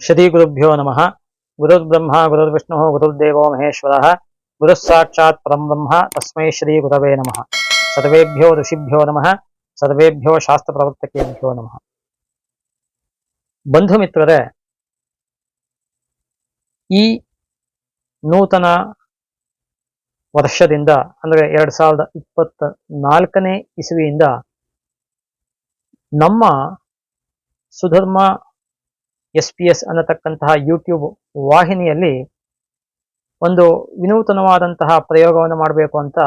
ಶ್ರೀಗುರುಭ್ಯೋ ನಮಃ ಗುರುರ್ಬ್ರಹ್ಮ ಗುರುರ್ವಿಷ್ಣು ಗುರುರ್ದೇವೋ ಮಹೇಶ್ವರಃ ಗುರುಃ ಸಾಕ್ಷಾತ್ ಪರಂ ಬ್ರಹ್ಮ ತಸ್ಮೈ ಶ್ರೀ ಗುರವೇ ನಮಃ ಸರ್ವೇಭ್ಯೋ ಋಷಿಭ್ಯೋ ನಮಃ ಸರ್ವೇಭ್ಯೋ ಶಾಸ್ತ್ರ ಪ್ರವರ್ತಕೇಭ್ಯೋ ನಮಃ ಬಂಧು ಮಿತ್ರರೇ ಈ ನೂತನ ವರ್ಷದಿಂದ, ಅಂದರೆ ಎರಡು ಸಾವಿರದ ಇಪ್ಪತ್ತ ನಾಲ್ಕನೇ ಇಸವಿಯಿಂದ ನಮ್ಮ ಸುಧರ್ಮ ಎಸ್ ಪಿ ಎಸ್ ಅನ್ನತಕ್ಕಂತಹ ಯೂಟ್ಯೂಬ್ ವಾಹಿನಿಯಲ್ಲಿ ಒಂದು ವಿನೂತನವಾದಂತಹ ಪ್ರಯೋಗವನ್ನು ಮಾಡಬೇಕು ಅಂತ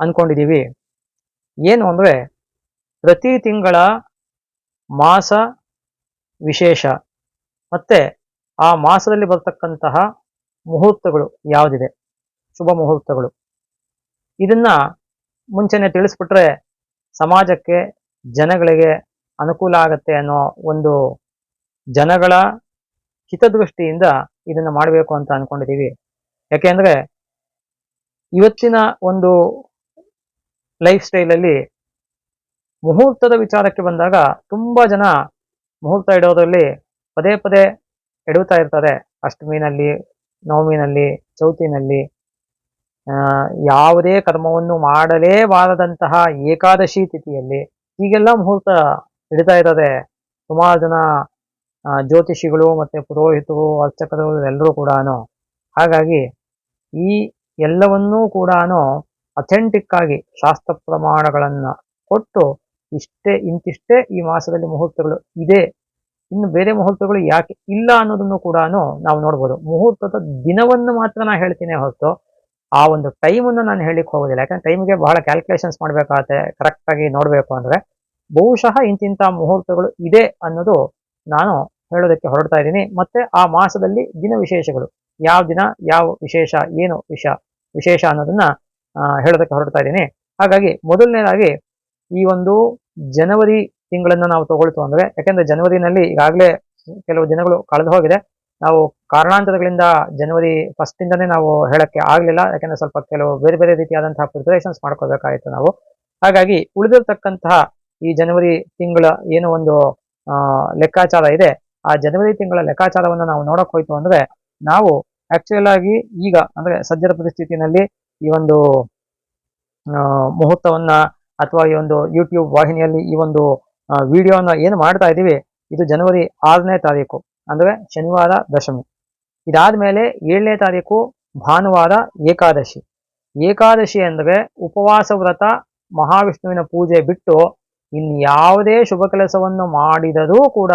ಅನ್ಕೊಂಡಿದ್ದೀವಿ ಏನು ಅಂದರೆ ಪ್ರತಿ ತಿಂಗಳ ಮಾಸ ವಿಶೇಷ. ಮತ್ತೆ ಆ ಮಾಸದಲ್ಲಿ ಬರ್ತಕ್ಕಂತಹ ಮುಹೂರ್ತಗಳು ಯಾವುದಿದೆ? ಶುಭ ಮುಹೂರ್ತಗಳು. ಇದನ್ನ ಮುಂಚೆನೆ ತಿಳಿಸ್ಬಿಟ್ರೆ ಸಮಾಜಕ್ಕೆ, ಜನಗಳಿಗೆ ಅನುಕೂಲ ಆಗತ್ತೆ ಅನ್ನೋ ಒಂದು ಜನಗಳ ಹಿತದೃಷ್ಟಿಯಿಂದ ಇದನ್ನ ಮಾಡಬೇಕು ಅಂತ ಅನ್ಕೊಂಡಿದ್ದೀವಿ ಯಾಕೆಂದ್ರೆ ಇವತ್ತಿನ ಒಂದು ಲೈಫ್ ಸ್ಟೈಲಲ್ಲಿ ಮುಹೂರ್ತದ ವಿಚಾರಕ್ಕೆ ಬಂದಾಗ ತುಂಬಾ ಜನ ಮುಹೂರ್ತ ಇಡೋದ್ರಲ್ಲಿ ಪದೇ ಪದೇ ಎಡುತ್ತಾ ಇರ್ತಾರೆ. ಅಷ್ಟಮಿನಲ್ಲಿ, ನವಮಿನಲ್ಲಿ, ಚೌತಿನಲ್ಲಿ. ಯಾವುದೇ ಕರ್ಮವನ್ನು ಮಾಡಲೇಬಾರದಂತಹ ಏಕಾದಶಿ ತಿಥಿಯಲ್ಲಿ ಈಗೆಲ್ಲ ಮುಹೂರ್ತ ಹಿಡಿತಾ ಇದ್ದಾರೆ ಸುಮಾರು ಜನ ಜ್ಯೋತಿಷಿಗಳು ಮತ್ತು ಪುರೋಹಿತರು, ಅರ್ಚಕರು ಎಲ್ಲರೂ ಕೂಡ ಹಾಗಾಗಿ ಈ ಎಲ್ಲವನ್ನೂ ಕೂಡ ಅಥೆಂಟಿಕ್ ಆಗಿ ಶಾಸ್ತ್ರ ಪ್ರಮಾಣಗಳನ್ನು ಕೊಟ್ಟು ಇಷ್ಟೇ, ಇಂತಿಷ್ಟೇ ಈ ಮಾಸದಲ್ಲಿ ಮುಹೂರ್ತಗಳು ಇದೆ. ಇನ್ನು ಬೇರೆ ಮುಹೂರ್ತಗಳು ಯಾಕೆ ಇಲ್ಲ ಅನ್ನೋದನ್ನು ಕೂಡ ನಾವು ನೋಡ್ಬೋದು. ಮುಹೂರ್ತದ ದಿನವನ್ನು ಮಾತ್ರ ನಾ ಹೇಳ್ತೀನಿ ಹೊರತು ಆ ಒಂದು ಟೈಮನ್ನು ನಾನು ಹೇಳಿಕ್ ಹೋಗೋದಿಲ್ಲ. ಯಾಕಂದ್ರೆ ಟೈಮ್ಗೆ ಬಹಳ ಕ್ಯಾಲ್ಕುಲೇಷನ್ಸ್ ಮಾಡಬೇಕಾಗುತ್ತೆ ಕರೆಕ್ಟಾಗಿ ನೋಡಬೇಕು ಅಂದರೆ. ಬಹುಶಃ ಇಂತಿಂತ ಮುಹೂರ್ತಗಳು ಇದೆ ಅನ್ನೋದು ನಾನು ಹೇಳೋದಕ್ಕೆ ಹೊರಡ್ತಾ ಇದ್ದೀನಿ. ಮತ್ತೆ ಆ ಮಾಸದಲ್ಲಿ ದಿನ ವಿಶೇಷಗಳು. ಯಾವ ದಿನ, ಯಾವ ವಿಶೇಷ, ಏನು ವಿಷ, ವಿಶೇಷ ಅನ್ನೋದನ್ನ ಹೇಳೋದಕ್ಕೆ ಹೊರಡ್ತಾ ಇದ್ದೀನಿ. ಹಾಗಾಗಿ ಮೊದಲನೇದಾಗಿ ಈ ಒಂದು ಜನವರಿ ತಿಂಗಳನ್ನ ನಾವು ತಗೊಳ್ತು ಅಂದ್ರೆ, ಯಾಕೆಂದರೆ ಜನವರಿನಲ್ಲಿ ಈಗಾಗಲೇ ಕೆಲವು ದಿನಗಳು ಕಳೆದು ಹೋಗಿದೆ. ನಾವು ಕಾರಣಾಂತರಗಳಿಂದ ಜನವರಿ ಫಸ್ಟ್ ಇಂದನೇ ನಾವು ಹೇಳಕ್ಕೆ ಆಗ್ಲಿಲ್ಲ. ಯಾಕಂದ್ರೆ ಸ್ವಲ್ಪ ಕೆಲವು ಬೇರೆ ಬೇರೆ ರೀತಿಯಾದಂತಹ ಪ್ರಿಪರೇಷನ್ಸ್ ಮಾಡ್ಕೋಬೇಕಾಯಿತು ನಾವು. ಹಾಗಾಗಿ ಉಳಿದಿರ್ತಕ್ಕಂತಹ ಈ ಜನವರಿ ತಿಂಗಳ ಏನು ಒಂದು ಲೆಕ್ಕಾಚಾರ ಇದೆ. ಆ ಜನವರಿ ತಿಂಗಳ ಲೆಕ್ಕಾಚಾರವನ್ನು ನಾವು ನೋಡಕ್ ಹೋಯ್ತು ಅಂದ್ರೆ ನಾವು ಆಕ್ಚುಯಲ್ ಆಗಿ ಈಗ ಅಂದ್ರೆ ಸದ್ಯದ ಪರಿಸ್ಥಿತಿನಲ್ಲಿ ಈ ಒಂದು ಮುಹೂರ್ತವನ್ನ ಅಥವಾ ಈ ಒಂದು ಯೂಟ್ಯೂಬ್ ವಾಹಿನಿಯಲ್ಲಿ ಈ ಒಂದು ವಿಡಿಯೋನ ಏನು ಮಾಡ್ತಾ ಇದ್ದೀವಿ ಇದು ಜನವರಿ ಆರನೇ ತಾರೀಕು. ಅಂದ್ರೆ ಶನಿವಾರ ದಶಮಿ. ಇದಾದ ಮೇಲೆ ಏಳನೇ ತಾರೀಕು ಭಾನುವಾರ ಏಕಾದಶಿ. ಏಕಾದಶಿ ಅಂದ್ರೆ ಉಪವಾಸ ವ್ರತ ಮಹಾವಿಷ್ಣುವಿನ ಪೂಜೆ ಬಿಟ್ಟು ಇನ್ಯಾವುದೇ ಶುಭ ಕೆಲಸವನ್ನು ಮಾಡಿದರೂ ಕೂಡ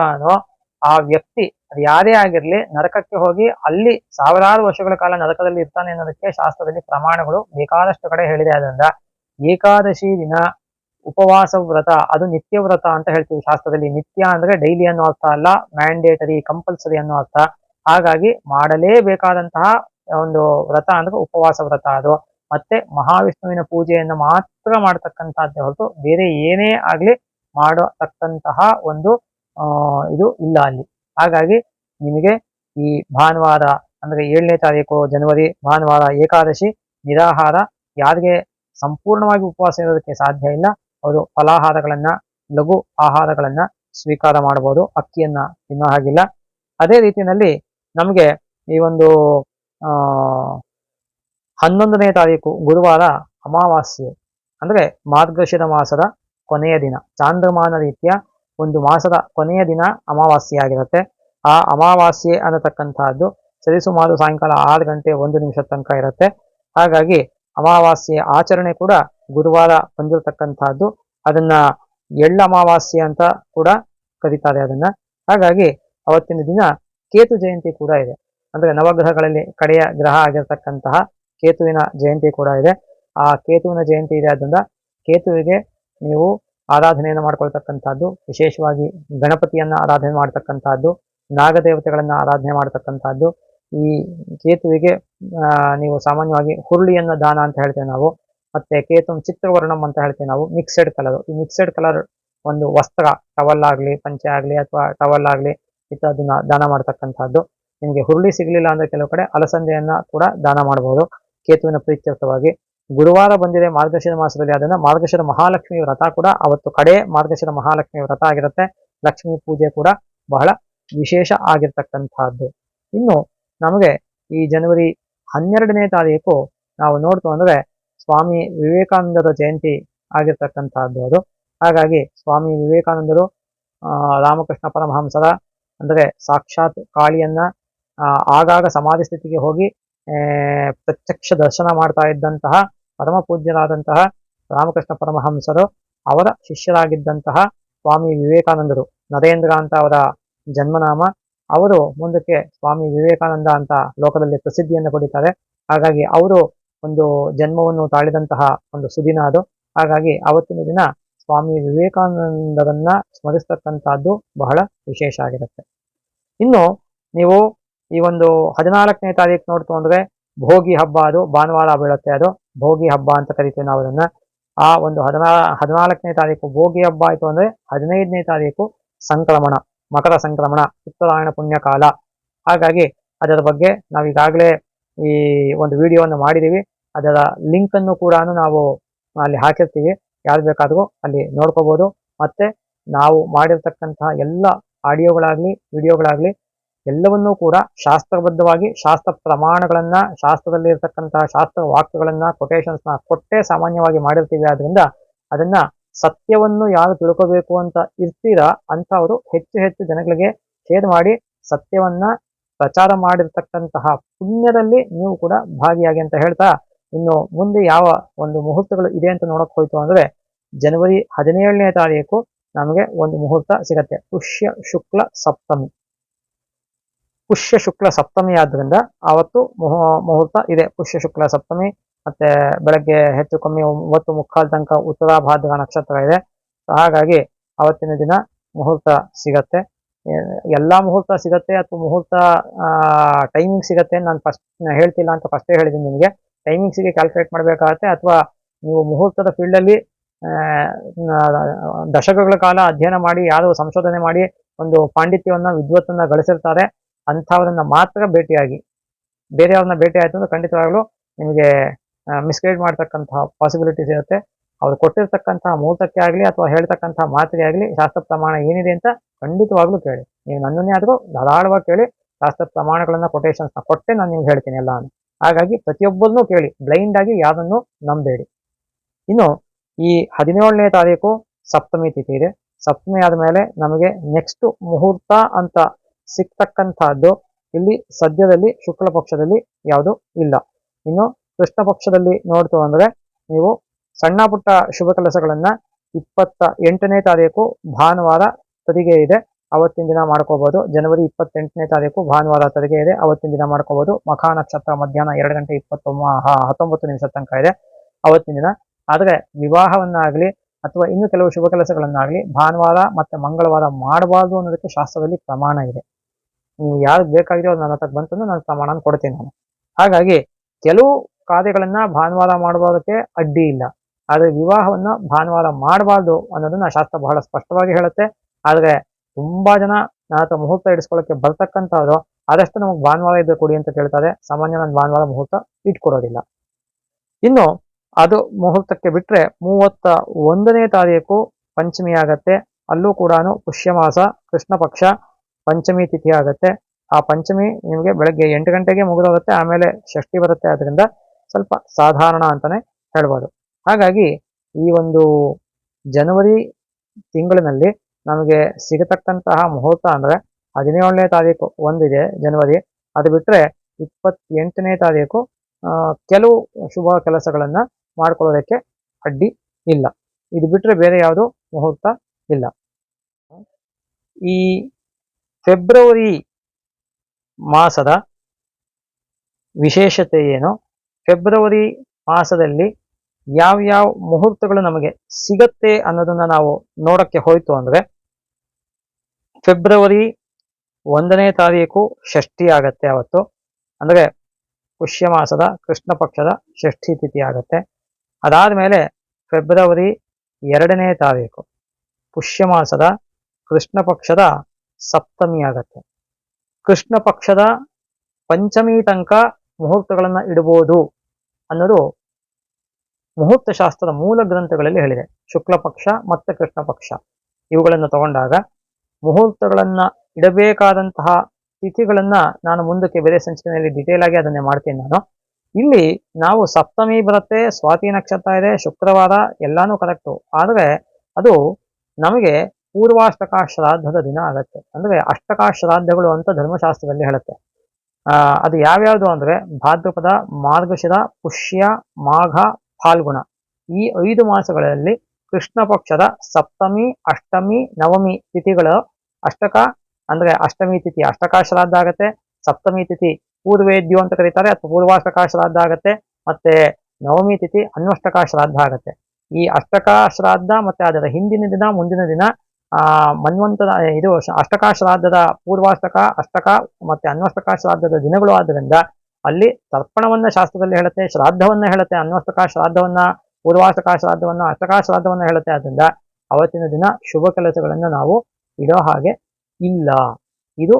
ಆ ವ್ಯಕ್ತಿ ಅದು ಯಾರೇ ಆಗಿರ್ಲಿ ನರಕಕ್ಕೆ ಹೋಗಿ ಅಲ್ಲಿ ಸಾವಿರಾರು ವರ್ಷಗಳ ಕಾಲ ನರಕದಲ್ಲಿ ಇರ್ತಾನೆ ಅನ್ನೋದಕ್ಕೆ ಶಾಸ್ತ್ರದಲ್ಲಿ ಪ್ರಮಾಣಗಳು ಬೇಕಾದಷ್ಟು ಕಡೆ ಹೇಳಿದೆ. ಆದ್ದರಿಂದ ಏಕಾದಶಿ ದಿನ ಉಪವಾಸ ವ್ರತ ಅದು ನಿತ್ಯ ವ್ರತ ಅಂತ ಹೇಳ್ತೀವಿ ಶಾಸ್ತ್ರದಲ್ಲಿ. ನಿತ್ಯ ಅಂದ್ರೆ ಡೈಲಿ ಅನ್ನೋ ಅರ್ಥ ಅಲ್ಲ ಮ್ಯಾಂಡೇಟರಿ ಕಂಪಲ್ಸರಿ ಅನ್ನೋ ಅರ್ಥ. ಹಾಗಾಗಿ ಮಾಡಲೇಬೇಕಾದಂತಹ ಒಂದು ವ್ರತ ಅಂದ್ರೆ ಉಪವಾಸ ವ್ರತ ಅದು. ಮತ್ತೆ ಮಹಾವಿಷ್ಣುವಿನ ಪೂಜೆಯನ್ನು ಮಾತ್ರ ಮಾಡತಕ್ಕಂತಹದ್ದೇ ಹೊರತು ಬೇರೆ ಏನೇ ಆಗ್ಲಿ ಮಾಡತಕ್ಕಂತಹ ಒಂದು ಇದು ಇಲ್ಲ ಅಲ್ಲಿ. ಹಾಗಾಗಿ ನಿಮಗೆ ಈ ಭಾನುವಾರ ಅಂದ್ರೆ ಏಳನೇ ತಾರೀಕು ಜನವರಿ ಭಾನುವಾರ ಏಕಾದಶಿ ನಿರಾಹಾರ ಯಾರಿಗೆ ಸಂಪೂರ್ಣವಾಗಿ ಉಪವಾಸ ಇರೋದಕ್ಕೆ ಸಾಧ್ಯ ಇಲ್ಲ. ಅವರು ಫಲಾಹಾರಗಳನ್ನ, ಲಘು ಆಹಾರಗಳನ್ನ ಸ್ವೀಕಾರ ಮಾಡಬಹುದು, ಅಕ್ಕಿಯನ್ನ ತಿನ್ನೋ ಹಾಗಿಲ್ಲ. ಅದೇ ರೀತಿಯಲ್ಲಿ ನಮಗೆ ಈ ಒಂದು ಹನ್ನೊಂದನೇ ತಾರೀಕು ಗುರುವಾರ ಅಮಾವಾಸ್ಯೆ, ಅಂದ್ರೆ ಮಾರ್ಗಶಿರ ಮಾಸದ ಕೊನೆಯ ದಿನ, ಚಾಂದ್ರಮಾನ ರೀತಿಯ ಒಂದು ಮಾಸದ ಕೊನೆಯ ದಿನ ಅಮಾವಾಸ್ಯೆ ಆಗಿರುತ್ತೆ. ಆ ಅಮಾವಾಸ್ಯೆ ಅನ್ನತಕ್ಕಂತಹದ್ದು ಸರಿಸುಮಾರು ಸಾಯಂಕಾಲ ಆರು ಗಂಟೆ ಒಂದು ನಿಮಿಷ ತನಕ ಇರುತ್ತೆ. ಹಾಗಾಗಿ ಅಮಾವಾಸ್ಯೆ ಆಚರಣೆ ಕೂಡ ಗುರುವಾರ ಬಂದಿರತಕ್ಕಂತಹದ್ದು ಅದನ್ನ ಎಳ್ಳ ಅಮಾವಾಸ್ಯೆ ಅಂತ ಕೂಡ ಕರೀತಾರೆ ಅದನ್ನ. ಹಾಗಾಗಿ ಅವತ್ತಿನ ದಿನ ಕೇತು ಜಯಂತಿ ಕೂಡ ಇದೆ. ಅಂದ್ರೆ ನವಗ್ರಹಗಳಲ್ಲಿ ಕಡೆಯ ಗ್ರಹ ಆಗಿರತಕ್ಕಂತಹ ಕೇತುವಿನ ಜಯಂತಿ ಕೂಡ ಇದೆ. ಆ ಕೇತುವಿನ ಜಯಂತಿ ಇದೆ ಅದರಿಂದ ಕೇತುವಿಗೆ ನೀವು ಆರಾಧನೆಯನ್ನು ಮಾಡ್ಕೊಳ್ತಕ್ಕಂಥದ್ದು, ವಿಶೇಷವಾಗಿ ಗಣಪತಿಯನ್ನ ಆರಾಧನೆ ಮಾಡ್ತಕ್ಕಂಥದ್ದು, ನಾಗದೇವತೆಗಳನ್ನ ಆರಾಧನೆ ಮಾಡ್ತಕ್ಕಂಥದ್ದು, ಈ ಕೇತುವಿಗೆ ನೀವು ಸಾಮಾನ್ಯವಾಗಿ ಹುರುಳಿಯನ್ನು ದಾನ ಅಂತ ಹೇಳ್ತೇವೆ ನಾವು. ಮತ್ತೆ ಕೇತು ಚಿತ್ರವರ್ಣಂ ಅಂತ ಹೇಳ್ತೀವಿ ನಾವು ಮಿಕ್ಸೆಡ್ ಕಲರ್ ಈ ಮಿಕ್ಸೆಡ್ ಕಲರ್ ಒಂದು ವಸ್ತ್ರ ಟವಲ್ ಆಗ್ಲಿ, ಪಂಚೆ ಆಗ್ಲಿ ಅಥವಾ ಟವಲ್ ಆಗ್ಲಿ ಅದನ್ನ ದಾನ ಮಾಡ್ತಕ್ಕಂಥದ್ದು. ನಿಮಗೆ ಹುರುಳಿ ಸಿಗ್ಲಿಲ್ಲ ಅಂದ್ರೆ ಕೆಲವು ಕಡೆ ಅಲಸಂದೆಯನ್ನ ಕೂಡ ದಾನ ಮಾಡಬಹುದು ಕೇತುವಿನ ಪ್ರೀತ್ಯರ್ಥವಾಗಿ ಗುರುವಾರ ಬಂದಿದೆ ಮಾರ್ಗಶಿರ ಮಾಸದಲ್ಲಿ, ಅದನ್ನ ಮಾರ್ಗಶಿರ ಮಹಾಲಕ್ಷ್ಮಿ ವ್ರತ ಕೂಡ ಅವತ್ತು ಕಡೆ ಮಾರ್ಗಶಿರ ಮಹಾಲಕ್ಷ್ಮಿ ವ್ರತ ಆಗಿರುತ್ತೆ. ಲಕ್ಷ್ಮಿ ಪೂಜೆ ಕೂಡ ಬಹಳ ವಿಶೇಷ ಆಗಿರ್ತಕ್ಕಂಥದ್ದು. ಇನ್ನು ನಮಗೆ ಈ ಜನವರಿ ಹನ್ನೆರಡನೇ ತಾರೀಕು ನಾವು ನೋಡ್ತು ಅಂದ್ರೆ ಸ್ವಾಮಿ ವಿವೇಕಾನಂದರ ಜಯಂತಿ ಆಗಿರ್ತಕ್ಕಂಥದ್ದು ಅದು. ಹಾಗಾಗಿ ಸ್ವಾಮಿ ವಿವೇಕಾನಂದರು ರಾಮಕೃಷ್ಣ ಪರಮಹಂಸರ, ಅಂದರೆ ಸಾಕ್ಷಾತ್ ಕಾಳಿಯನ್ನ ಆಗಾಗ ಸಮಾಧಿ ಸ್ಥಿತಿಗೆ ಹೋಗಿ ಪ್ರತ್ಯಕ್ಷ ದರ್ಶನ ಮಾಡ್ತಾ ಇದ್ದಂತಹ ಪರಮ ಪೂಜ್ಯರಾದಂತಹ ರಾಮಕೃಷ್ಣ ಪರಮಹಂಸರು, ಅವರ ಶಿಷ್ಯರಾಗಿದ್ದಂತಹ ಸ್ವಾಮಿ ವಿವೇಕಾನಂದರು, ನರೇಂದ್ರ ಅಂತ ಅವರ ಜನ್ಮನಾಮ, ಅವರು ಮುಂದಕ್ಕೆ ಸ್ವಾಮಿ ವಿವೇಕಾನಂದ ಅಂತ ಲೋಕದಲ್ಲಿ ಪ್ರಸಿದ್ಧಿಯನ್ನು ಪಡಿತಾರೆ. ಹಾಗಾಗಿ ಅವರು ಒಂದು ಜನ್ಮವನ್ನು ತಾಳಿದಂತಹ ಒಂದು ಸುದಿನ ಅದು. ಹಾಗಾಗಿ ಅವತ್ತಿನ ದಿನ ಸ್ವಾಮಿ ವಿವೇಕಾನಂದರನ್ನ ಸ್ಮರಿಸ್ತಕ್ಕಂಥದ್ದು ಬಹಳ ವಿಶೇಷ ಆಗಿರುತ್ತೆ. ಇನ್ನು ನೀವು ಈ ಒಂದು ಹದಿನಾಲ್ಕನೇ ತಾರೀಕು ನೋಡ್ತು ಅಂದ್ರೆ ಭೋಗಿ ಹಬ್ಬ ಅದು, ಭಾನುವಾರ ಬೀಳುತ್ತೆ ಅದು. ಭೋಗಿ ಹಬ್ಬ ಅಂತ ಕರಿತೀವಿ ನಾವು ಅದನ್ನ. ಆ ಒಂದು ಹದಿನಾ, ಹದಿನಾಲ್ಕನೇ ತಾರೀಕು ಭೋಗಿ ಹಬ್ಬ ಆಯ್ತು ಅಂದ್ರೆ ಹದಿನೈದನೇ ತಾರೀಕು ಸಂಕ್ರಮಣ, ಮಕರ ಸಂಕ್ರಮಣ, ಉತ್ತರಾಯಣ ಪುಣ್ಯಕಾಲ. ಹಾಗಾಗಿ ಅದರ ಬಗ್ಗೆ ನಾವು ಈಗಾಗಲೇ ಈ ಒಂದು ವಿಡಿಯೋವನ್ನು ಮಾಡಿದ್ದೀವಿ. ಅದರ ಲಿಂಕ್ ಅನ್ನು ಕೂಡ ನಾವು ಅಲ್ಲಿ ಹಾಕಿರ್ತೀವಿ. ಯಾರು ಬೇಕಾದರೂ ಅಲ್ಲಿ ನೋಡ್ಕೋಬೋದು. ಮತ್ತೆ ನಾವು ಮಾಡಿರ್ತಕ್ಕಂತಹ ಎಲ್ಲ ಆಡಿಯೋಗಳಾಗ್ಲಿ, ವಿಡಿಯೋಗಳಾಗ್ಲಿ ಎಲ್ಲವನ್ನೂ ಕೂಡ ಶಾಸ್ತ್ರಬದ್ಧವಾಗಿ, ಶಾಸ್ತ್ರ ಪ್ರಮಾಣಗಳನ್ನು, ಶಾಸ್ತ್ರದಲ್ಲಿ ಇರತಕ್ಕಂತಹ ಶಾಸ್ತ್ರ ವಾಕ್ಯಗಳನ್ನು ಕೊಟೇಶನ್ಸ್ನ ಕೊಟ್ಟೇ ಸಾಮಾನ್ಯವಾಗಿ ಮಾಡಿರ್ತೀವಿ. ಆದ್ದರಿಂದ ಅದನ್ನ ಸತ್ಯವನ್ನು ಯಾರು ತಿಳ್ಕೋಬೇಕು ಅಂತ ಇರ್ತೀರಾ ಅಂತವರು ಹೆಚ್ಚು ಹೆಚ್ಚು ಜನಗಳಿಗೆ ಶೇರ್ ಮಾಡಿ ಸತ್ಯವನ್ನ ಪ್ರಚಾರ ಮಾಡಿರ್ತಕ್ಕಂತಹ ಪುಣ್ಯದಲ್ಲಿ ನೀವು ಕೂಡ ಭಾಗಿಯಾಗಿ ಅಂತ ಹೇಳ್ತಾ, ಇನ್ನು ಮುಂದೆ ಯಾವ ಒಂದು ಮುಹೂರ್ತಗಳು ಇದೆ ಅಂತ ನೋಡಕ್ ಹೋಯ್ತು ಅಂದ್ರೆ, ಜನವರಿ ಹದಿನೇಳನೇ ತಾರೀಕು ನಮಗೆ ಒಂದು ಮುಹೂರ್ತ ಸಿಗತ್ತೆ. ಪುಷ್ಯ ಶುಕ್ಲ ಸಪ್ತಮಿ. ಪುಷ್ಯ ಶುಕ್ಲ ಸಪ್ತಮಿ ಆದ್ರಿಂದ ಆವತ್ತು ಮುಹೂ- ಮುಹೂರ್ತ ಇದೆ. ಪುಷ್ಯ ಶುಕ್ಲ ಸಪ್ತಮಿ, ಮತ್ತೆ ಬೆಳಗ್ಗೆ ಹೆಚ್ಚು ಕಮ್ಮಿ ಒಂಬತ್ತು ಮುಕ್ಕಾಲ್ ತನಕ ಉತ್ತರ ಭಾದ್ರ ನಕ್ಷತ್ರ ಇದೆ. ಹಾಗಾಗಿ ಅವತ್ತಿನ ದಿನ ಮುಹೂರ್ತ ಸಿಗತ್ತೆ. ಎಲ್ಲಾ ಮುಹೂರ್ತ ಸಿಗತ್ತೆ ಅಥವಾ ಮುಹೂರ್ತ ಟೈಮಿಂಗ್ ಸಿಗತ್ತೆ ನಾನು ಫಸ್ಟ್ ಹೇಳ್ತಿಲ್ಲ ಅಂತ ಫಸ್ಟೇ ಹೇಳಿದ್ದೀನಿ ನಿಮಗೆ. ಟೈಮಿಂಗ್ಸಿಗೆ ಕ್ಯಾಲ್ಕುಲೇಟ್ ಮಾಡಬೇಕಾಗತ್ತೆ ಅಥವಾ ನೀವು ಮುಹೂರ್ತದ ಫೀಲ್ಡಲ್ಲಿ ದಶಕಗಳ ಕಾಲ ಅಧ್ಯಯನ ಮಾಡಿ ಯಾರು ಸಂಶೋಧನೆ ಮಾಡಿ, ಒಂದು ಪಾಂಡಿತ್ಯವನ್ನ, ವಿದ್ವತ್ತನ್ನ ಗಳಿಸಿರ್ತಾರೆ, ಅಂಥವ್ರನ್ನ ಮಾತ್ರ ಭೇಟಿಯಾಗಿ. ಬೇರೆಯವ್ರನ್ನ ಭೇಟಿ ಆಯ್ತು ಅಂದ್ರೆ ಖಂಡಿತವಾಗ್ಲೂ ನಿಮಗೆ ಮಿಸ್ಗೈಡ್ ಮಾಡ್ತಕ್ಕಂತಹ ಪಾಸಿಬಿಲಿಟೀಸ್ ಇರುತ್ತೆ. ಅವ್ರು ಕೊಟ್ಟಿರ್ತಕ್ಕಂತಹ ಮುಹೂರ್ತಕ್ಕೆ ಆಗಲಿ ಅಥವಾ ಹೇಳ್ತಕ್ಕಂತಹ ಮಾತಿಗೆ ಆಗಲಿ ಶಾಸ್ತ್ರ ಪ್ರಮಾಣ ಏನಿದೆ ಅಂತ ಖಂಡಿತವಾಗ್ಲೂ ಕೇಳಿ. ನೀವು ನನ್ನನ್ನೇ ಆದರೂ ಧಾರಾಳವಾಗಿ ಕೇಳಿ ಶಾಸ್ತ್ರ ಪ್ರಮಾಣಗಳನ್ನ ಕೊಟೇಶನ್ಸ್ನ ಕೊಟ್ಟೆ ನಾನು ನಿಮ್ಗೆ ಹೇಳ್ತೀನಿ ಎಲ್ಲಾನು ಹಾಗಾಗಿ ಪ್ರತಿಯೊಬ್ಬರನ್ನೂ ಕೇಳಿ ಬ್ಲೈಂಡ್ ಆಗಿ ಯಾರನ್ನು ನಂಬೇಡಿ. ಇನ್ನು ಈ ಹದಿನೇಳನೇ ತಾರೀಕು ಸಪ್ತಮಿ ತಿಥಿ ಇದೆ. ಸಪ್ತಮಿ ಆದಮೇಲೆ ನಮಗೆ ನೆಕ್ಸ್ಟ್ ಮುಹೂರ್ತ ಅಂತ ಸಿಗ್ತಕ್ಕಂಥದ್ದು ಇಲ್ಲಿ ಸದ್ಯದಲ್ಲಿ ಶುಕ್ಲ ಪಕ್ಷದಲ್ಲಿ ಯಾವುದು ಇಲ್ಲ. ಇನ್ನು ಕೃಷ್ಣ ಪಕ್ಷದಲ್ಲಿ ನೋಡ್ತು ಅಂದ್ರೆ ನೀವು ಸಣ್ಣ ಪುಟ್ಟ ಶುಭ ಕೆಲಸಗಳನ್ನ ಇಪ್ಪತ್ತ ಎಂಟನೇ ತಾರೀಕು ಭಾನುವಾರ ತೆರಿಗೆ ಇದೆ. ಅವತ್ತಿನ ದಿನ ಮಾಡ್ಕೋಬಹುದು ಜನವರಿ ಇಪ್ಪತ್ತೆಂಟನೇ ತಾರೀಕು ಭಾನುವಾರ ತೆರಿಗೆ ಇದೆ. ಅವತ್ತಿನ ದಿನ ಮಾಡ್ಕೋಬಹುದು ಮಖಾ ನಕ್ಷತ್ರ ಮಧ್ಯಾಹ್ನ ಎರಡು ಗಂಟೆ ಇಪ್ಪತ್ತೊಮ್ಮ ಹತ್ತೊಂಬತ್ತು ನಿಮಿಷ ತನಕ ಇದೆ. ಅವತ್ತಿನ ದಿನ. ಆದರೆ ವಿವಾಹವನ್ನಾಗಲಿ ಅಥವಾ ಇನ್ನು ಕೆಲವು ಶುಭ ಕೆಲಸಗಳನ್ನಾಗ್ಲಿ ಭಾನುವಾರ ಮತ್ತೆ ಮಂಗಳವಾರ ಮಾಡಬಾರ್ದು ಅನ್ನೋದಕ್ಕೆ ಶಾಸ್ತ್ರದಲ್ಲಿ ಪ್ರಮಾಣ ಇದೆ. ನೀವು ಯಾರು ಬೇಕಾಗಿರೋ ನನ್ನ ಹತ್ರ ಬಂತು ನಾನು ಪ್ರಮಾಣ ಕೊಡ್ತೀನಿ ನಾನು. ಹಾಗಾಗಿ ಕೆಲವು ಕಾರ್ಯಗಳನ್ನ ಭಾನುವಾರ ಮಾಡುವುದಕ್ಕೆ ಅಡ್ಡಿ ಇಲ್ಲ. ಆದ್ರೆ ವಿವಾಹವನ್ನ ಭಾನುವಾರ ಮಾಡಬಾರ್ದು ಅನ್ನೋದನ್ನ ಶಾಸ್ತ್ರ ಬಹಳ ಸ್ಪಷ್ಟವಾಗಿ ಹೇಳುತ್ತೆ. ಆದರೆ ತುಂಬಾ ಜನ ಹತ್ರ ಮುಹೂರ್ತ ಇಡಿಸ್ಕೊಳ್ಳೋಕೆ ಬರ್ತಕ್ಕಂಥವ್ರು ಆದಷ್ಟು ನಮಗೆ ಭಾನುವಾರ ಇದ್ರೆ ಕೊಡಿ ಅಂತ ಕೇಳ್ತಾರೆ. ಸಾಮಾನ್ಯ ನಾನು ಭಾನುವಾರ ಮುಹೂರ್ತ ಇಟ್ಕೊಡೋದಿಲ್ಲ. ಇನ್ನು ಅದು ಮುಹೂರ್ತಕ್ಕೆ ಬಿಟ್ರೆ ಮೂವತ್ತ ಒಂದನೇ ತಾರೀಕು ಪಂಚಮಿ ಆಗತ್ತೆ. ಅಲ್ಲೂ ಕೂಡ ಪುಷ್ಯಮಾಸ, ಕೃಷ್ಣ ಪಕ್ಷ, ಪಂಚಮಿ ತಿಥಿ ಆಗತ್ತೆ. ಆ ಪಂಚಮಿ ನಿಮಗೆ ಬೆಳಗ್ಗೆ ಎಂಟು ಗಂಟೆಗೆ ಮುಗಿದೋಗುತ್ತೆ. ಆಮೇಲೆ ಷಷ್ಠಿ ಬರುತ್ತೆ. ಅದರಿಂದ ಸ್ವಲ್ಪ ಸಾಧಾರಣ ಅಂತಾನೆ ಹೇಳ್ಬೋದು. ಹಾಗಾಗಿ ಈ ಒಂದು ಜನವರಿ ತಿಂಗಳಿನಲ್ಲಿ ನಮಗೆ ಸಿಗತಕ್ಕಂತಹ ಮುಹೂರ್ತ ಅಂದ್ರೆ ಹದಿನೇಳನೇ ತಾರೀಕು ಒಂದಿದೆ ಜನವರಿ. ಅದು ಬಿಟ್ಟರೆ ಇಪ್ಪತ್ತೆಂಟನೇ ತಾರೀಕು ಕೆಲವು ಶುಭ ಕೆಲಸಗಳನ್ನು ಮಾಡ್ಕೊಳ್ಳೋದಕ್ಕೆ ಅಡ್ಡಿ ಇಲ್ಲ. ಇದು ಬಿಟ್ಟರೆ ಬೇರೆ ಯಾವುದು ಮುಹೂರ್ತ ಇಲ್ಲ. ಈ ಫೆಬ್ರವರಿ ಮಾಸದ ವಿಶೇಷತೆ ಏನು? ಫೆಬ್ರವರಿ ಮಾಸದಲ್ಲಿ ಯಾವ್ಯಾವ ಮುಹೂರ್ತಗಳು ನಮಗೆ ಸಿಗತ್ತೆ ಅನ್ನೋದನ್ನ ನಾವು ನೋಡಕ್ಕೆ ಹೋಯ್ತು ಅಂದ್ರೆ ಫೆಬ್ರವರಿ ಒಂದನೇ ತಾರೀಕು ಷಷ್ಠಿ ಆಗತ್ತೆ ಅವತ್ತು. ಅಂದ್ರೆ ಪುಷ್ಯ ಮಾಸದ, ಕೃಷ್ಣ ಪಕ್ಷದ ಷಷ್ಠಿ ತಿಥಿ ಆಗತ್ತೆ. ಅದಾದ್ಮೇಲೆ ಫೆಬ್ರವರಿ ಎರಡನೇ ತಾರೀಕು ಪುಷ್ಯ ಮಾಸದ, ಕೃಷ್ಣ ಪಕ್ಷದ ಸಪ್ತಮಿ ಆಗತ್ತೆ. ಕೃಷ್ಣ ಪಕ್ಷದ ಪಂಚಮಿ ತನಕ ಮುಹೂರ್ತಗಳನ್ನ ಇಡಬಹುದು ಅನ್ನೋದು ಮುಹೂರ್ತ ಶಾಸ್ತ್ರದ ಮೂಲ ಗ್ರಂಥಗಳಲ್ಲಿ ಹೇಳಿದೆ. ಶುಕ್ಲ ಪಕ್ಷ ಮತ್ತು ಕೃಷ್ಣ ಪಕ್ಷ. ಇವುಗಳನ್ನು ತಗೊಂಡಾಗ ಮುಹೂರ್ತಗಳನ್ನ ಇಡಬೇಕಾದಂತಹ ತಿಥಿಗಳನ್ನ ನಾನು ಮುಂದಕ್ಕೆ ಬೇರೆ ಸಂಚಿಕೆಯಲ್ಲಿ ಡಿಟೇಲ್ ಆಗಿ ಅದನ್ನೇ ಮಾಡ್ತೀನಿ ನಾನು. ಇಲ್ಲಿ ನಾವು ಸಪ್ತಮಿ ಬರುತ್ತೆ ಸ್ವಾತಿ ನಕ್ಷತ್ರ ಇದೆ, ಶುಕ್ರವಾರ ಎಲ್ಲಾನು ಕರೆಕ್ಟು ಆದರೆ ಅದು ನಮಗೆ ಪೂರ್ವಾಷ್ಟಕ ಶ್ರಾದ್ದದ ದಿನ ಆಗತ್ತೆ. ಅಂದ್ರೆ ಅಷ್ಟಕ ಶ್ರಾದ್ದಗಳು ಅಂತ ಧರ್ಮಶಾಸ್ತ್ರದಲ್ಲಿ ಹೇಳುತ್ತೆ. ಅದು ಯಾವ್ಯಾವುದು ಅಂದ್ರೆ ಭಾದ್ರಪದ, ಮಾರ್ಗಶಿರ, ಪುಷ್ಯ, ಮಾಘ ಫಾಲ್ಗುಣ ಈ ಐದು ಮಾಸಗಳಲ್ಲಿ ಕೃಷ್ಣ ಪಕ್ಷದ ಸಪ್ತಮಿ, ಅಷ್ಟಮಿ, ನವಮಿ ತಿಥಿಗಳು ಅಷ್ಟಕ, ಅಂದ್ರೆ ಅಷ್ಟಮಿ ತಿಥಿ ಅಷ್ಟಕ ಶ್ರಾದ್ದ ಆಗತ್ತೆ ಸಪ್ತಮಿ ತಿಥಿ ಪೂರ್ವೇದ್ಯು ಅಂತ ಕರೀತಾರೆ, ಅಥವಾ ಪೂರ್ವಾಷ್ಟಕ ಶ್ರಾದ್ದ ಆಗತ್ತೆ ಮತ್ತೆ ನವಮಿ ತಿಥಿ ಅನ್ವಷ್ಟಕ ಶ್ರಾದ್ದ ಆಗತ್ತೆ ಈ ಅಷ್ಟಕ ಶ್ರಾದ್ದ ಮತ್ತೆ ಅದರ ಹಿಂದಿನ ದಿನ, ಮುಂದಿನ ದಿನ, ಆ, ಮನ್ವಂತದ, ಇದು ಅಷ್ಟಕ ಶ್ರಾದ್ದದ ಪೂರ್ವಾಷ್ಟಕ, ಅಷ್ಟಕ, ಮತ್ತೆ ಅನ್ವಷ್ಟಕ ಶ್ರಾದ್ದದ ದಿನಗಳು ಆದ್ದರಿಂದ ಅಲ್ಲಿ ತರ್ಪಣವನ್ನ ಶಾಸ್ತ್ರದಲ್ಲಿ ಹೇಳುತ್ತೆ, ಶ್ರಾದ್ದವನ್ನ ಹೇಳುತ್ತೆ, ಅನ್ನೋಷ್ಟಕ ಶ್ರಾದ್ದವನ್ನ, ಪೂರ್ವಾಷ್ಟಕ ಶ್ರಾದ್ದವನ್ನ, ಅಷ್ಟಕ ಶ್ರಾದ್ದವನ್ನ ಹೇಳುತ್ತೆ. ಆದ್ರಿಂದ ಅವತ್ತಿನ ದಿನ ಶುಭ ಕೆಲಸಗಳನ್ನ ನಾವು ಇಡೋ ಹಾಗೆ ಇಲ್ಲ. ಇದು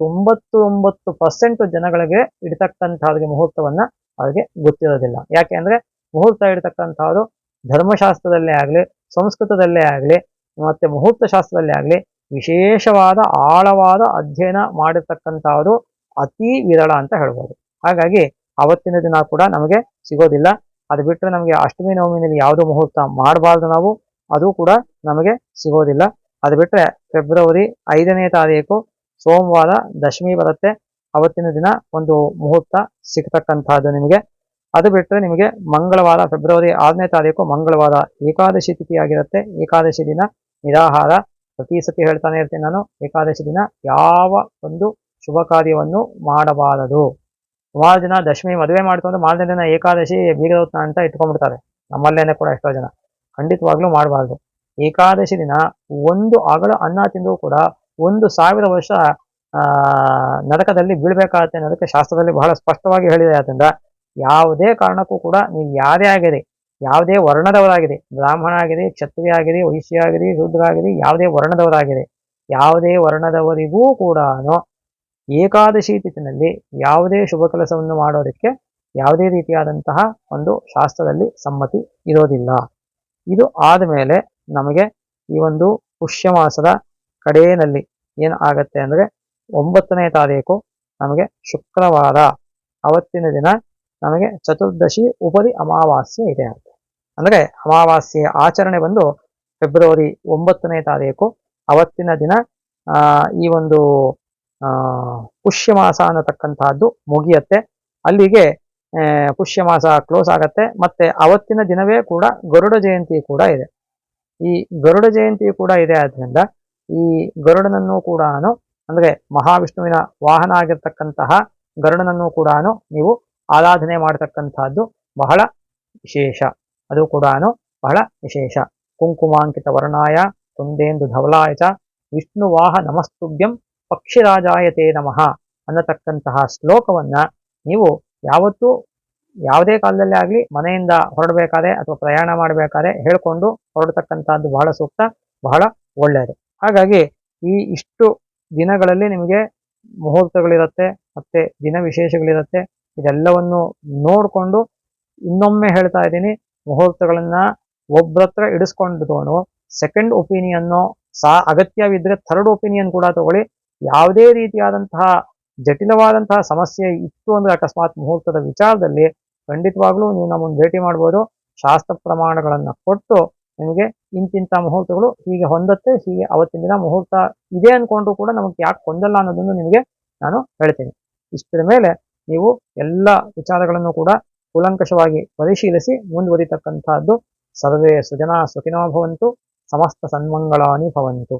ತೊಂಬತ್ತು ಒಂಬತ್ತು ಪರ್ಸೆಂಟ್ ಜನಗಳಿಗೆ ಇಡ್ತಕ್ಕಂಥವ್ರಿಗೆ ಮುಹೂರ್ತವನ್ನ ಅವ್ರಿಗೆ ಗೊತ್ತಿರೋದಿಲ್ಲ. ಯಾಕೆ ಅಂದ್ರೆ ಮುಹೂರ್ತ ಇಡ್ತಕ್ಕಂಥವ್ರು ಧರ್ಮಶಾಸ್ತ್ರದಲ್ಲೇ ಆಗ್ಲಿ, ಸಂಸ್ಕೃತದಲ್ಲೇ ಆಗ್ಲಿ, ಮತ್ತೆ ಮುಹೂರ್ತ ಶಾಸ್ತ್ರದಲ್ಲೇ ಆಗ್ಲಿ ವಿಶೇಷವಾದ, ಆಳವಾದ ಅಧ್ಯಯನ ಮಾಡಿರ್ತಕ್ಕಂಥವ್ರು ಅತಿ ವಿರಳ ಅಂತ ಹೇಳ್ಬೋದು. ಹಾಗಾಗಿ ಅವತ್ತಿನ ದಿನ ಕೂಡ ನಮಗೆ ಸಿಗೋದಿಲ್ಲ. ಅದು ಬಿಟ್ಟರೆ ನಮಗೆ ಅಷ್ಟಮಿ, ನವಮಿನಲ್ಲಿ ಯಾವುದು ಮುಹೂರ್ತ ಮಾಡಬಾರ್ದು ನಾವು, ಅದು ಕೂಡ ನಮಗೆ ಸಿಗೋದಿಲ್ಲ. ಅದು ಬಿಟ್ಟರೆ ಫೆಬ್ರವರಿ ಐದನೇ ತಾರೀಕು, ಸೋಮವಾರ ದಶಮಿ ಬರುತ್ತೆ. ಅವತ್ತಿನ ದಿನ ಒಂದು ಮುಹೂರ್ತ ಸಿಗ್ತಕ್ಕಂಥದ್ದು ನಿಮಗೆ. ಅದು ಬಿಟ್ಟರೆ ನಿಮಗೆ ಮಂಗಳವಾರ, ಫೆಬ್ರವರಿ ಆರನೇ ತಾರೀಕು ಮಂಗಳವಾರ ಏಕಾದಶಿ ತಿಥಿ ಆಗಿರುತ್ತೆ. ಏಕಾದಶಿ ದಿನ ನಿರಾಹಾರ. ಪ್ರತಿ ಸತಿ ಹೇಳ್ತಾನೆ ಇರ್ತೀನಿ ನಾನು, ಏಕಾದಶಿ ದಿನ ಯಾವ ಒಂದು ಶುಭ ಕಾರ್ಯವನ್ನು ಮಾಡಬಾರದು. ಸುಮಾರು ಜನ ದಶಮಿ ಮದುವೆ ಮಾಡ್ಕೊಂಡು ಮಾರನೇ ದಿನ ಏಕಾದಶಿ ಬೀಗದೋತ್ನ ಅಂತ ಇಟ್ಕೊಂಡ್ಬಿಡ್ತಾರೆ. ನಮ್ಮಲ್ಲೇನೆ ಕೂಡ ಎಷ್ಟೋ ಜನ. ಖಂಡಿತವಾಗ್ಲೂ ಮಾಡಬಾರ್ದು. ಏಕಾದಶಿ ದಿನ ಒಂದು ಅಗಳ ಅನ್ನ ತಿಂದು ಕೂಡ ಒಂದು ಸಾವಿರ ವರ್ಷ ನರಕದಲ್ಲಿ ಬೀಳ್ಬೇಕಾಗತ್ತೆ ಅನ್ನೋದಕ್ಕೆ ಶಾಸ್ತ್ರದಲ್ಲಿ ಬಹಳ ಸ್ಪಷ್ಟವಾಗಿ ಹೇಳಿದೆ. ಆದ್ರಿಂದ ಯಾವುದೇ ಕಾರಣಕ್ಕೂ ಕೂಡ ನೀವು ಯಾರೇ ಆಗಿರಿ, ಯಾವುದೇ ವರ್ಣದವರಾಗಿರಿ, ಬ್ರಾಹ್ಮಣ ಆಗಿರಿ, ಕ್ಷತ್ರಿಯ ಆಗಿರಿ, ವೈಶ್ಯ ಆಗಿರಿ ಶೂದ್ರ ಯಾವುದೇ ವರ್ಣದವರಾಗಿರಿ, ಯಾವುದೇ ವರ್ಣದವರಿಗೂ ಕೂಡ ಏಕಾದಶಿ ತಿಥಿನಲ್ಲಿ ಯಾವುದೇ ಶುಭ ಕೆಲಸವನ್ನು ಮಾಡೋದಕ್ಕೆ ಯಾವುದೇ ರೀತಿಯಾದಂತಹ ಒಂದು ಶಾಸ್ತ್ರದಲ್ಲಿ ಸಮ್ಮತಿ ಇರೋದಿಲ್ಲ. ಇದು ಆದಮೇಲೆ ನಮಗೆ ಈ ಒಂದು ಪುಷ್ಯ ಮಾಸದ ಕಡೆಯಲ್ಲಿ ಏನು ಆಗತ್ತೆ ಅಂದ್ರೆ ಒಂಬತ್ತನೇ ತಾರೀಕು ನಮಗೆ ಶುಕ್ರವಾರ. ಅವತ್ತಿನ ದಿನ ನಮಗೆ ಚತುರ್ದಶಿ ಉಪರಿ ಅಮಾವಾಸ್ಯೆ ಇದೆ ಅಂತ. ಅಂದ್ರೆ ಅಮಾವಾಸ್ಯೆ ಆಚರಣೆ ಬಂದು ಫೆಬ್ರವರಿ ಒಂಬತ್ತನೇ ತಾರೀಕು ಅವತ್ತಿನ ದಿನ ಈ ಒಂದು ಪುಷ್ಯ ಮಾಸ ಅನ್ನತಕ್ಕಂತಹದ್ದು ಮುಗಿಯತ್ತೆ. ಅಲ್ಲಿಗೆ ಪುಷ್ಯ ಮಾಸ ಕ್ಲೋಸ್ ಆಗತ್ತೆ. ಮತ್ತೆ ಅವತ್ತಿನ ದಿನವೇ ಕೂಡ ಗರುಡ ಜಯಂತಿ ಕೂಡ ಇದೆ. ಈ ಗರುಡ ಜಯಂತಿ ಕೂಡ ಇದೆ ಆದ್ರಿಂದ ಈ ಗರುಡನನ್ನು ಕೂಡ ಅಂದ್ರೆ ಮಹಾವಿಷ್ಣುವಿನ ವಾಹನ ಆಗಿರ್ತಕ್ಕಂತಹ ಗರುಡನನ್ನು ಕೂಡ ನೀವು ಆರಾಧನೆ ಮಾಡತಕ್ಕಂತಹದ್ದು ಬಹಳ ವಿಶೇಷ. ಅದು ಕೂಡ ಬಹಳ ವಿಶೇಷ. ಕುಂಕುಮಾಂಕಿತ ವರ್ಣಾಯ ತುಂದೇಂದು ಧವಲಾಯ ಚ, ವಿಷ್ಣುವಾಹ ನಮಸ್ತುಭ್ಯಂ ಪಕ್ಷಿರಾಜಾಯ ತೇ ನಮಃ ಅನ್ನತಕ್ಕಂತಹ ಶ್ಲೋಕವನ್ನ ನೀವು ಯಾವತ್ತೂ ಯಾವುದೇ ಕಾಲದಲ್ಲೇ ಆಗಲಿ ಮನೆಯಿಂದ ಹೊರಡಬೇಕಾದ್ರೆ ಅಥವಾ ಪ್ರಯಾಣ ಮಾಡಬೇಕಾದ್ರೆ ಹೇಳ್ಕೊಂಡು ಹೊರಡತಕ್ಕಂಥದ್ದು ಬಹಳ ಸೂಕ್ತ, ಬಹಳ ಒಳ್ಳೆಯದು. ಹಾಗಾಗಿ ಈ ಇಷ್ಟು ದಿನಗಳಲ್ಲಿ ನಿಮಗೆ ಮುಹೂರ್ತಗಳಿರುತ್ತೆ ಮತ್ತೆ ದಿನ ವಿಶೇಷಗಳಿರುತ್ತೆ, ಇದೆಲ್ಲವನ್ನು ನೋಡಿಕೊಂಡು ಇನ್ನೊಮ್ಮೆ ಹೇಳ್ತಾ ಇದ್ದೀನಿ, ಮುಹೂರ್ತಗಳನ್ನ ಒಬ್ಬರತ್ರ ಇಡಿಸ್ಕೊಂಡು ಸೆಕೆಂಡ್ ಒಪಿನಿಯನ್ನು ಸಾ ಅಗತ್ಯವಿದ್ದರೆ ಥರ್ಡ್ ಒಪಿನಿಯನ್ ಕೂಡ ತಗೊಳ್ಳಿ. ಯಾವುದೇ ರೀತಿಯಾದಂತಹ ಜಟಿಲವಾದಂತಹ ಸಮಸ್ಯೆ ಇತ್ತು ಅಂದ್ರೆ ಅಕಸ್ಮಾತ್ ಮುಹೂರ್ತದ ವಿಚಾರದಲ್ಲಿ ಖಂಡಿತವಾಗ್ಲೂ ನೀವು ನಮ್ಮನ್ನು ಭೇಟಿ ಮಾಡ್ಬೋದು. ಶಾಸ್ತ್ರ ಪ್ರಮಾಣಗಳನ್ನು ಕೊಟ್ಟು ನಿಮಗೆ ಇಂತಿಂಥ ಮುಹೂರ್ತಗಳು ಹೀಗೆ ಹೊಂದತ್ತೆ, ಹೀಗೆ ಅವತ್ತಿನ ದಿನ ಮುಹೂರ್ತ ಇದೆ ಅಂದ್ಕೊಂಡ್ರು ಕೂಡ ನಮಗೆ ಯಾಕೆ ಹೊಂದಲ್ಲ ಅನ್ನೋದನ್ನು ನಿಮಗೆ ನಾನು ಹೇಳ್ತೀನಿ. ಇಷ್ಟರ ಮೇಲೆ ನೀವು ಎಲ್ಲ ವಿಚಾರಗಳನ್ನು ಕೂಡ ಕೂಲಂಕಷವಾಗಿ ಪರಿಶೀಲಿಸಿ ಮುಂದುವರಿತಕ್ಕಂತಹದ್ದು ಸರ್ವೇ ಸುಜನಾ ಸುಖಿನೋ ಭವಂತು, ಸಮಸ್ತ ಸನ್ಮಂಗಳಾನಿ ಭವಂತು.